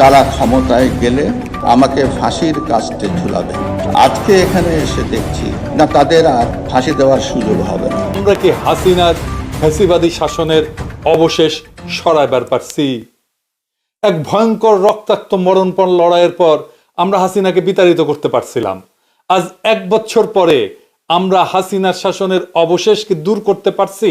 তারা ক্ষমতায় গেলে আমাকে ফাঁসির কাস্টে ঝুলাবে। আজকে এখানে এসে দেখছি, না, তাদের আর ফাঁসি দেওয়ার সুযোগ হবে না। আমরা কি হাসিনার ফ্যাসিবাদী শাসনের অবশেষ সরাইবার পারছি? এক ভয়ঙ্কর রক্তাক্ত মরণপণ লড়াইয়ের পর আমরা হাসিনাকে বিতাড়িত করতে পারছিলাম। আজ এক বছর পরে আমরা হাসিনার শাসনের অবশেষকে দূর করতে পারছি?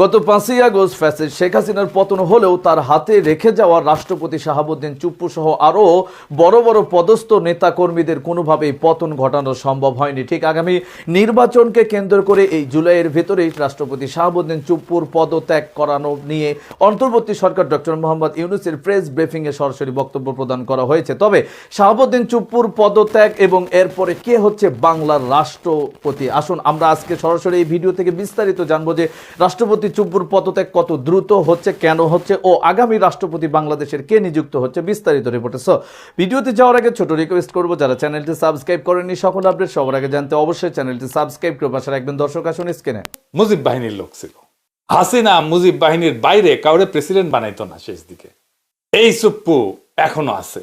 গত পাঁচই আগস্ট ফ্যাসিড শেখ হাসিনার পতন হলেও তার হাতে রেখে যাওয়া রাষ্ট্রপতি শাহাবুদ্দিন চুপ্পু সহ আরও বড় বড় পদস্থ নেতাকর্মীদের কোনোভাবেই পতন ঘটানো সম্ভব হয়নি। ঠিক আগামী নির্বাচনকে কেন্দ্র করে এই জুলাইয়ের ভেতরেই রাষ্ট্রপতি শাহাবুদ্দিন চুপ্পুর পদত্যাগ করানো নিয়ে অন্তর্বর্তী সরকার ডক্টর মোহাম্মদ ইউনুসের প্রেস ব্রিফিংয়ে সরাসরি বক্তব্য প্রদান করা হয়েছে। তবে শাহাবুদ্দিন চুপ্পুর পদত্যাগ এবং এরপরে কে হচ্ছে বাংলার রাষ্ট্রপতি? আসুন আমরা আজকে সরাসরি এই ভিডিও থেকে বিস্তারিত জানব যে রাষ্ট্রপতি চুপ্পুর পদত্যাগ কত দ্রুত হচ্ছে, কেন হচ্ছে, ও আগামী রাষ্ট্রপতি বাংলাদেশের কে নিযুক্ত হচ্ছে বিস্তারিত রিপোর্টে সো ভিডিওতে যাওয়ার আগে ছোট রিকোয়েস্ট করব, যারা চ্যানেলটি সাবস্ক্রাইব করেননি, সকল আপডেট সবার আগে জানতে অবশ্যই চ্যানেলটি সাবস্ক্রাইব করে পাশে রাখবেন। দর্শক, আসুন স্ক্রিনে মুজিব বাহিনীর লোক ছিল। হাসিনা মুজিব বাহিনীর বাইরে কাউরে প্রেসিডেন্ট বানাইতো না শেষ দিকে। এই সুপ্পু এখনও আছে।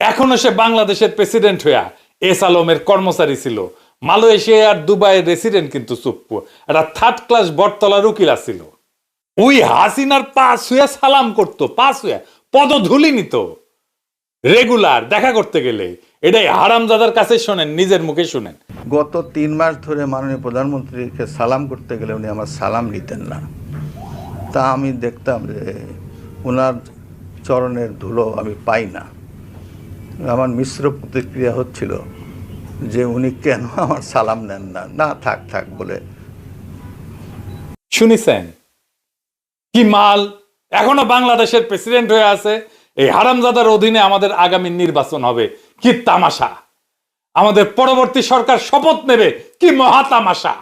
এখনও সে বাংলাদেশের প্রেসিডেন্ট হইয়া এস আলমের কর্মচারী ছিল। মালয়েশিয়া আর দুবাইয়ের রেসিডেন্ট কিন্তু সুপ্পু একটা থার্ড ক্লাস বটতলার উকিল ছিল ওই হাসিনার পাশ হইয়া সালাম করতো পাশ হইয়া পদধূলি নিত। রেগুলার দেখা করতে গেলে। এটাই হারামজাদার কাছে শোনেন, নিজের মুখে শুনেন। গত তিন মাস ধরে মাননীয় প্রধানমন্ত্রীকে সালাম করতে গেলে উনি আমার সালাম নিতেন না। তা আমি দেখতাম যে ওনার চরণের ধুলো আমি পাই না। আমার মিশ্র প্রতিক্রিয়া হচ্ছিল যে উনি কেন আমার সালাম নেন না? না, থাক থাক বলে। শুনিছেন? কি মাল? এখনও বাংলাদেশের প্রেসিডেন্ট হয়ে আছে। এই হারামজাদার অধীনে আমাদের আগামী নির্বাচন হবে। কি তামাশা? আমাদের পরবর্তী সরকার শপথ নেবে। কি মহা তামাশা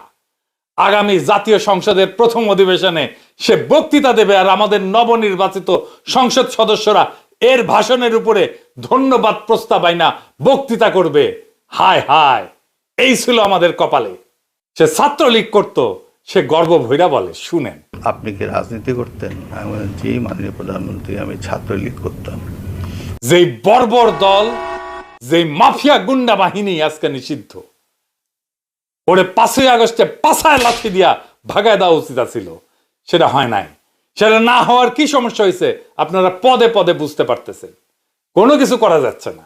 আগামী জাতীয় সংসদের প্রথম অধিবেশনে সে বক্তৃতা দেবে আর আমাদের নবনির্বাচিত সংসদ সদস্যরা এর ভাষণের উপরে ধন্যবাদ প্রস্তাব আইনা বক্তৃতা করবে। হায় হায় এই ছিল আমাদের কপালে। সে ছাত্রলীগ করত সে গর্ব ভৈরা বলে শুনেন। আপনি কি রাজনীতি করতেন? আমি জি মাননীয় প্রধানমন্ত্রী আমি ছাত্রলীগ করতাম। যেই বর্বর দল যেই মাফিয়া গুন্ডা বাহিনী আজকে নিষিদ্ধ ওরে পাঁচই আগস্টে পাশায় লাথি দিয়া ভাগায় দেওয়া উচিত ছিল সেটা হয় নাই। সেটা না হওয়ার কি সমস্যা হয়েছে আপনারা পদে পদে বুঝতে পারতেছেন। কোনো কিছু করা যাচ্ছে না।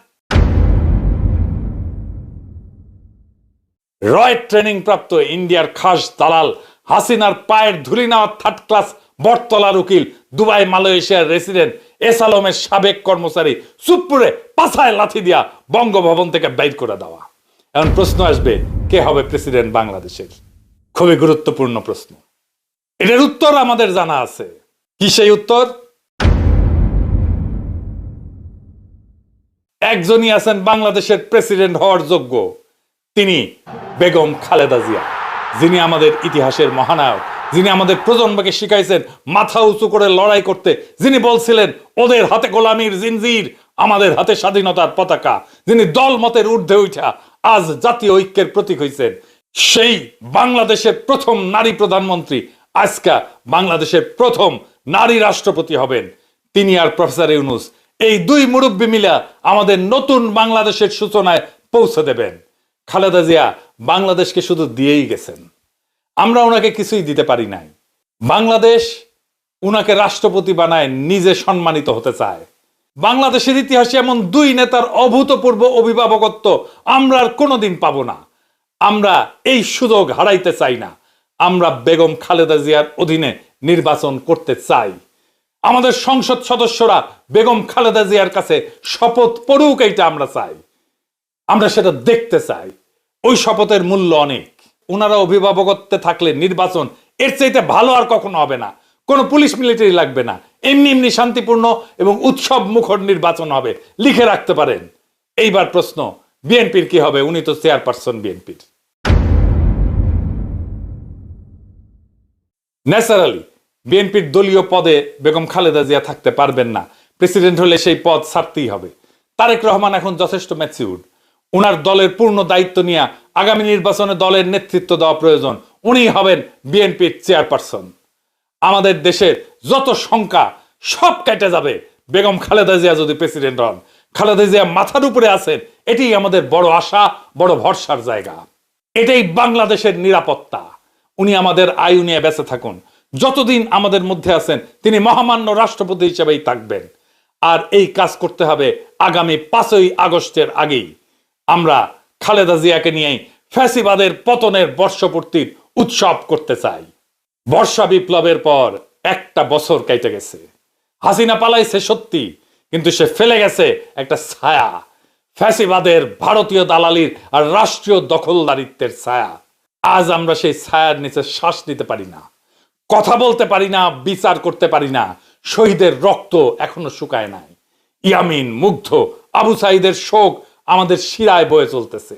রয় ট্রেনিং প্রাপ্ত ইন্ডিয়ার খাস দালাল হাসিনার পায়ের ধুলি নেওয়া থার্ড ক্লাস বটতলার উকিল, দুবাই, মালয়েশিয়ার রেসিডেন্ট এস আলমের সাবেক কর্মচারী সুপুরে পাছায় লাথি দিয়া বঙ্গভবন থেকে বাইর করে দেওয়া। এখন প্রশ্ন আসবে, কে হবে প্রেসিডেন্ট বাংলাদেশের? খুবই গুরুত্বপূর্ণ প্রশ্ন। এটার উত্তর আমাদের জানা আছে। কি সেই উত্তর? একজনই আছেন বাংলাদেশের প্রেসিডেন্ট হওয়ার যোগ্য। তিনি বেগম খালেদা জিয়া, যিনি আমাদের ইতিহাসের মহানায়ক, যিনি আমাদের প্রজন্মকে শিখাইছেন মাথা উঁচু করে লড়াই করতে, যিনি বলছিলেন, ওদের হাতে গোলামির জিনজির, আমাদের হাতে স্বাধীনতার পতাকা। যিনি দল মতের ঊর্ধ্বে উঠা আজ জাতীয় ঐক্যের প্রতীক হইছেন। সেই বাংলাদেশের প্রথম নারী প্রধানমন্ত্রী, আজকা বাংলাদেশের প্রথম নারী রাষ্ট্রপতি হবেন। তিনি আর প্রফেসর ইউনুস, এই দুই মুরব্বী মিলা আমাদের নতুন বাংলাদেশের সূচনায় পৌঁছে দেবেন। খালেদা জিয়া বাংলাদেশকে শুধু দিয়েই গেছেন। আমরা ওনাকে কিছুই দিতে পারি নাই। বাংলাদেশ উনাকে রাষ্ট্রপতি বানায় নিজে সম্মানিত হতে চায়। বাংলাদেশের ইতিহাসে এমন দুই নেতার অভূতপূর্ব অভিভাবকত্ব আমরা আর কোনোদিন পাবো না। আমরা এই সুযোগ হারাইতে চাই না। আমরা বেগম খালেদা জিয়ার অধীনে নির্বাচন করতে চাই। আমাদের সংসদ সদস্যরা বেগম খালেদা জিয়ার কাছে শপথ পড়ুক এইটা আমরা চাই। আমরা সেটা দেখতে চাই। ওই শপথের মূল্য অনেক। ওনারা অভিভাবকত্বে থাকলে নির্বাচন এর চাইতে ভালো আর কখনো হবে না। কোনো পুলিশ মিলিটারি লাগবে না। এমনি এমনি শান্তিপূর্ণ এবং উৎসব মুখর নির্বাচন হবে। লিখে রাখতে পারেন। এইবার প্রশ্ন, বিএনপির কি হবে? উনি তো চেয়ারপারসন বিএনপির। ন্যাচারালি, বিএনপির দলীয় পদে বেগম খালেদা জিয়া থাকতে পারবেন না। প্রেসিডেন্ট হলে সেই পদ ছাড়তেই হবে। তারেক রহমান এখন যথেষ্ট ম্যাচিউর ওনার দলের পূর্ণ দায়িত্ব নিয়ে আগামী নির্বাচনে দলের নেতৃত্ব দেওয়া প্রয়োজন। উনি হবেন বিএনপির চেয়ারপারসন। আমাদের দেশের যত শঙ্কা সব কেটে যাবে। বেগম খালেদা জিয়া যদি প্রেসিডেন্ট হন, খালেদা জিয়া মাথার উপরে আছেন এটি আমাদের বড় আশা, বড় ভরসার জায়গা। এটাই বাংলাদেশের নিরাপত্তা। উনি আমাদের আয়ু নিয়ে বেঁচে থাকুন। যতদিন আমাদের মধ্যে আছেন, তিনি মহামান্য রাষ্ট্রপতি হিসেবেই থাকবেন। আর এই কাজ করতে হবে আগামী পাঁচই আগস্টের আগেই। আমরা খালেদা জিয়াকে নিয়েই ফ্যাসিবাদের পতনের বর্ষপূর্তির উৎসব করতে চাই। বর্ষা বিপ্লবের পর একটা বছর কেটে গেছে। হাসিনা পালাইছে সত্যি, কিন্তু সে ফেলে গেছে একটা ছায়া। ফ্যাসিবাদের ভারতীয় দালালির আর রাষ্ট্রীয় দখলদারিত্বের ছায়া। আজ আমরা সেই ছায়ার নিচে শ্বাস নিতে পারি না। কথা বলতে পারি না, বিচার করতে পারি না। শহীদের রক্ত এখনও শুকায় নাই। ইয়ামিন, মুগ্ধ, আবু সাইদের শোক আমাদের শিরায় বয়ে চলতেছে।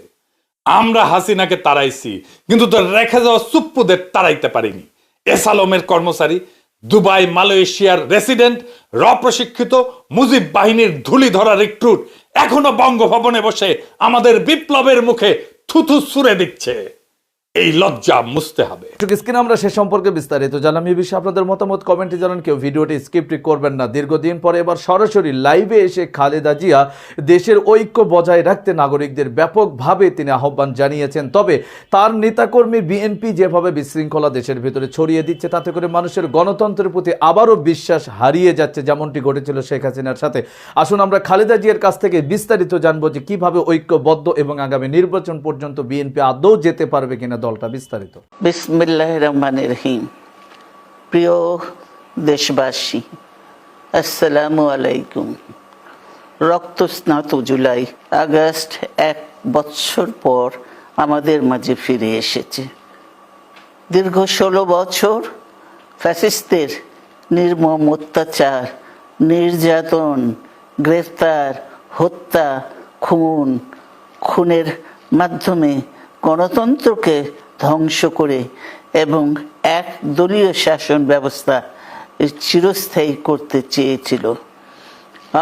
আমরা হাসিনাকে তাড়াইছি, কিন্তু তো রেখে যাওয়া সুপ্পুদের তাড়াইতে পারিনি। এসালমের কর্মচারী, দুবাই, মালয়েশিয়ার রেসিডেন্ট র প্রশিক্ষিত মুজিব বাহিনীর ধুলি ধরা রিক্রুট এখনও বঙ্গভবনে বসে আমাদের বিপ্লবের মুখে থুথু সুরে দিচ্ছে। এই লজ্জা মুছতে হবে। স্ক্রিনে আমরা সে সম্পর্কে বিস্তারিত জানলাম। এই বিষয়ে আপনাদের মতামত কমেন্টে জানান, কেউ ভিডিওটি স্কিপ্ট করবেন না। দীর্ঘদিন পরে এবার সরাসরি লাইভে এসে খালেদা জিয়া দেশের ঐক্য বজায় রাখতে নাগরিকদের ব্যাপকভাবে তিনি আহ্বান জানিয়েছেন। তবে তার নেতাকর্মী বিএনপি যেভাবে বিশৃঙ্খলা দেশের ভিতরে ছড়িয়ে দিচ্ছে, তাতে করে মানুষের গণতন্ত্রের প্রতি আবারও বিশ্বাস হারিয়ে যাচ্ছে, যেমনটি ঘটেছিল শেখ হাসিনার সাথে। আসুন আমরা খালেদা জিয়ার কাছ থেকে বিস্তারিত জানব যে কীভাবে ঐক্যবদ্ধ এবং আগামী নির্বাচন পর্যন্ত বিএনপি আদৌ যেতে পারবে কিনা। দলটা বিস্তারিত। বিসমিল্লাহ রহমান রহিম। প্রিয় দেশবাসী, আসসালামু আলাইকুম। রক্তস্নাত জুলাই, আগস্ট এক বছর পর আমাদের মাঝে ফিরে এসেছে। দীর্ঘ ষোলো বছর ফ্যাসিস্টদের নির্মম অত্যাচার, নির্যাতন, গ্রেফতার, হত্যা, খুন, খুনের মাধ্যমে গণতন্ত্রকে ধ্বংস করে এবং এক দলীয় শাসন ব্যবস্থা চিরস্থায়ী করতে চেয়েছিল।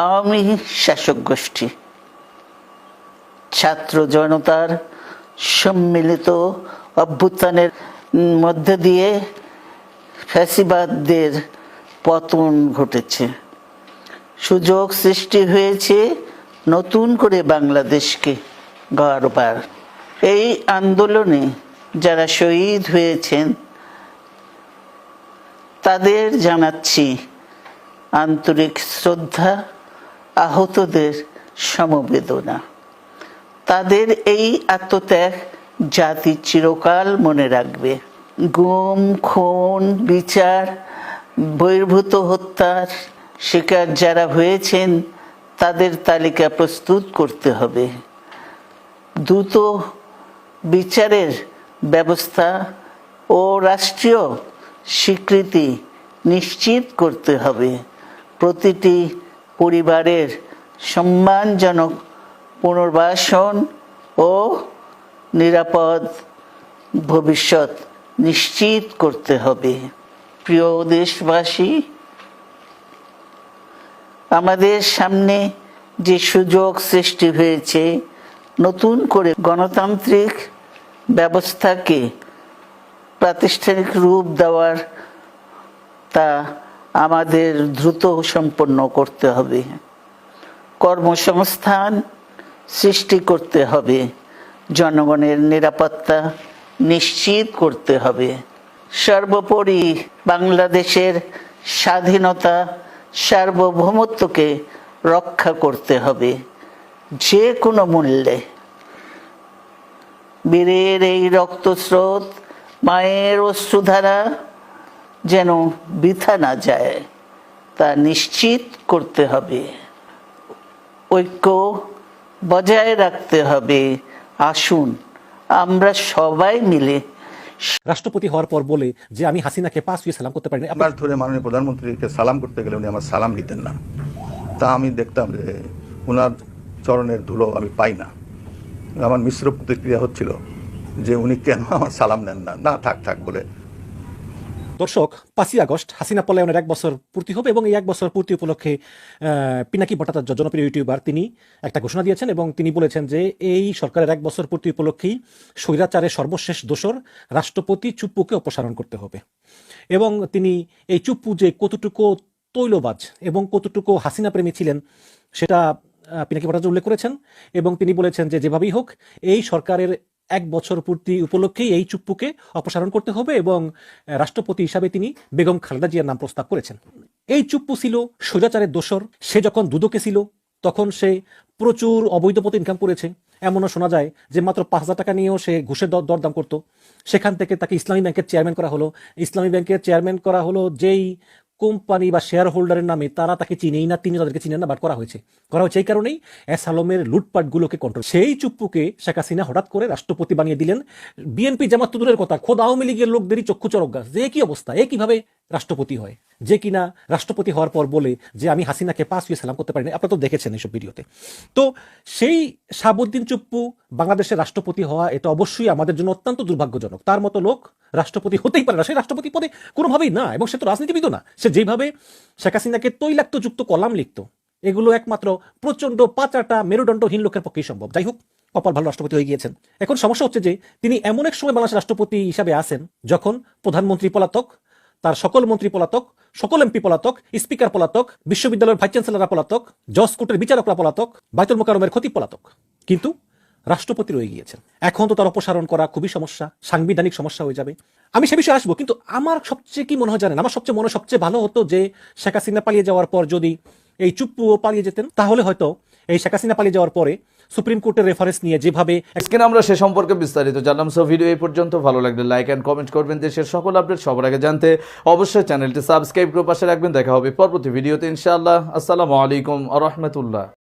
আওয়ামী শাসক গোষ্ঠী। ছাত্র জনতার সম্মিলিত অভ্যুত্থানের মধ্যে দিয়ে ফ্যাসিবাদদের পতন ঘটেছে। সুযোগ সৃষ্টি হয়েছে নতুন করে বাংলাদেশকে গড়বার। এই আন্দোলনে যারা শহীদ হয়েছেন, তাদের জানাচ্ছি আন্তরিক শ্রদ্ধা, আহতদের সমবেদনা। তাদের এই আত্মত্যাগ জাতি চিরকাল মনে রাখবে। গুম, খুন, বিচার, বহির্ভূত হত্যার শিকার যারা হয়েছেন, তাদের তালিকা প্রস্তুত করতে হবে। দ্রুত বিচারের ব্যবস্থা ও রাষ্ট্রীয় স্বীকৃতি নিশ্চিত করতে হবে। প্রতিটি পরিবারের সম্মানজনক পুনর্বাসন ও নিরাপদ ভবিষ্যৎ নিশ্চিত করতে হবে। প্রিয় দেশবাসী, আমাদের সামনে যে সুযোগ সৃষ্টি হয়েছে, নতুন করে গণতান্ত্রিক ব্যবস্থাকে প্রাতিষ্ঠানিক রূপ দেওয়ার তা আমাদের দ্রুত সম্পন্ন করতে হবে। কর্মসংস্থান সৃষ্টি করতে হবে। জনগণের নিরাপত্তা নিশ্চিত করতে হবে। সর্বোপরি বাংলাদেশের স্বাধীনতা সার্বভৌমত্বকে রক্ষা করতে হবে। যে কোনো মূল্যে বীরের এই রক্তস্রোত মায়ের অশ্রুধারা যেন বৃথা না যায় তা নিশ্চিত করতে হবে। ঐক্য বজায় রাখতে হবে। আসুন আমরা সবাই মিলে রাষ্ট্রপতি হওয়ার পর বলে যে আমি হাসিনাকে পাঁচ হয়ে সালাম করতে পারিনি। মাস ধরে মাননীয় প্রধানমন্ত্রীকে সালাম করতে গেলে উনি আমার সালাম দিতেন না। তা আমি দেখতাম যে ওনার চরণের ধুলো আমি পাই না। আমার মিশ্র প্রতিক্রিয়া হচ্ছিল যে উনি কেন আমার সালাম নেন না। না, থাক থাক বলে। দর্শক, পাঁচই আগস্ট হাসিনা পলায়নের এক বছর পূর্তি হবে এবং এই এক বছর পূর্তি উপলক্ষে পিনাকি ভট্টাচার্য জনপ্রিয় ইউটিউবার তিনি একটা ঘোষণা দিয়েছেন এবং তিনি বলেছেন যে এই সরকারের এক বছর পূর্তি উপলক্ষেই স্বৈরাচারের সর্বশেষ দোসর রাষ্ট্রপতি চুপ্পুকে অপসারণ করতে হবে। এবং তিনি এই চুপ্পু যে কতটুকু তৈলবাজ এবং কতটুকু হাসিনা প্রেমী ছিলেন, সেটা পিনাকি ভট্টাচার্য উল্লেখ করেছেন এবং তিনি বলেছেন যে যেভাবেই হোক, এই সরকারের এক বছর পূর্তি উপলক্ষেই এই চুপ্পুকে অপসারণ করতে হবে এবং রাষ্ট্রপতি হিসাবে তিনি বেগম খালেদা জিয়ার নাম প্রস্তাব করেছেন। এই চুপ্পু ছিল স্বৈরাচারের দোসর। সে যখন দুদকে ছিল, তখন সে প্রচুর অবৈধ পথে ইনকাম করেছে। এমনও শোনা যায় যে মাত্র পাঁচ হাজার টাকা নিয়েও সে ঘুষের দর দরদাম করতো। সেখান থেকে তাকে ইসলামী ব্যাংকের চেয়ারম্যান করা হলো। ইসলামী ব্যাংকের চেয়ারম্যান করা হলো যেই কোম্পানি বা শেয়ার হোল্ডারের নামে তারা তাকে চিনেই না তিনি তাদেরকে চিনেন না, বাট করা হয়েছে। করা হয়েছে এই কারণেই এস আলমের লুটপাটগুলোকে কন্ট্রোল সেই চুপ্পুকে শেখ হাসিনা হঠাৎ করে রাষ্ট্রপতি বানিয়ে দিলেন। বিএনপি জামাত দূরের কথা, খোদ আওয়ামী লীগের লোকদেরই চক্ষু চরক গাছ। যে কি অবস্থা? এ কীভাবে রাষ্ট্রপতি হয়। যে কিনা রাষ্ট্রপতি হওয়ার পর বলে যে আমি হাসিনাকে পাঁচ হয়ে সালাম করতে পারিনি। আপনারা তো দেখেছেন এইসব ভিডিওতে। তো সেই শাহাবুদ্দিন চুপ্পু বাংলাদেশের রাষ্ট্রপতি হওয়া এটা অবশ্যই আমাদের জন্য অত্যন্ত দুর্ভাগ্যজনক। তার মতো লোক রাষ্ট্রপতি হতেই পারে না। সে রাষ্ট্রপতি পদে কোনোভাবেই না এবং সে তো রাজনীতিবিদও না। সে যেভাবে শেখ হাসিনাকে তৈলাক্ত যুক্ত কলাম লিখতো, এগুলো একমাত্র প্রচণ্ড পাচাটা মেরুদণ্ডহীন লোকের পক্ষেই সম্ভব। যাই হোক, কপাল ভালো রাষ্ট্রপতি হয়ে গিয়েছেন। এখন সমস্যা হচ্ছে যে তিনি এমন এক সময় বাংলাদেশের রাষ্ট্রপতি হিসাবে আসেন যখন প্রধানমন্ত্রী পলাতক সকল মন্ত্রী পলাতক, সকল এমপি পলাতক, স্পিকার পলাতক, বিশ্ববিদ্যালয়ের ভাইস চ্যান্সেলররা পলাতক, জজ কোর্টের বিচারকরা পলাতক, বাইতুল মোকারমের ক্ষতি পলাতক। কিন্তু রাষ্ট্রপতি রয়ে গিয়েছেন। এখন তো তার অপসারণ করা খুবই সমস্যা, সাংবিধানিক সমস্যা হয়ে যাবে। আমি সে বিষয়ে আসব, কিন্তু আমার সবচেয়ে কি মনে হয় জানেন? আমার সবচেয়ে মনে, সবচেয়ে ভালো হতো যে শেখ হাসিনা পালিয়ে যাওয়ার পর যদি এই চুপ্পুও পালিয়ে যেতেন, তাহলে হয়তো এই শেখ হাসিনা পালিয়ে যাওয়ার পরে সুপ্রিম কোর্টের রেফারেন্স নিয়ে যেভাবে আজকে আমরা সে সম্পর্কে বিস্তারিত জানলাম। সো ভিডিও এই পর্যন্ত। ভালো লাগলে লাইক অ্যান্ড কমেন্ট করবেন। দেশের সকল আপডেট সবার আগে জানতে অবশ্যই চ্যানেলটি সাবস্ক্রাইব করে পাশে রাখবেন। দেখা হবে পরবর্তী ভিডিওতে ইনশাআল্লাহ। আসসালামু আলাইকুম আ রহমতুল্লাহ।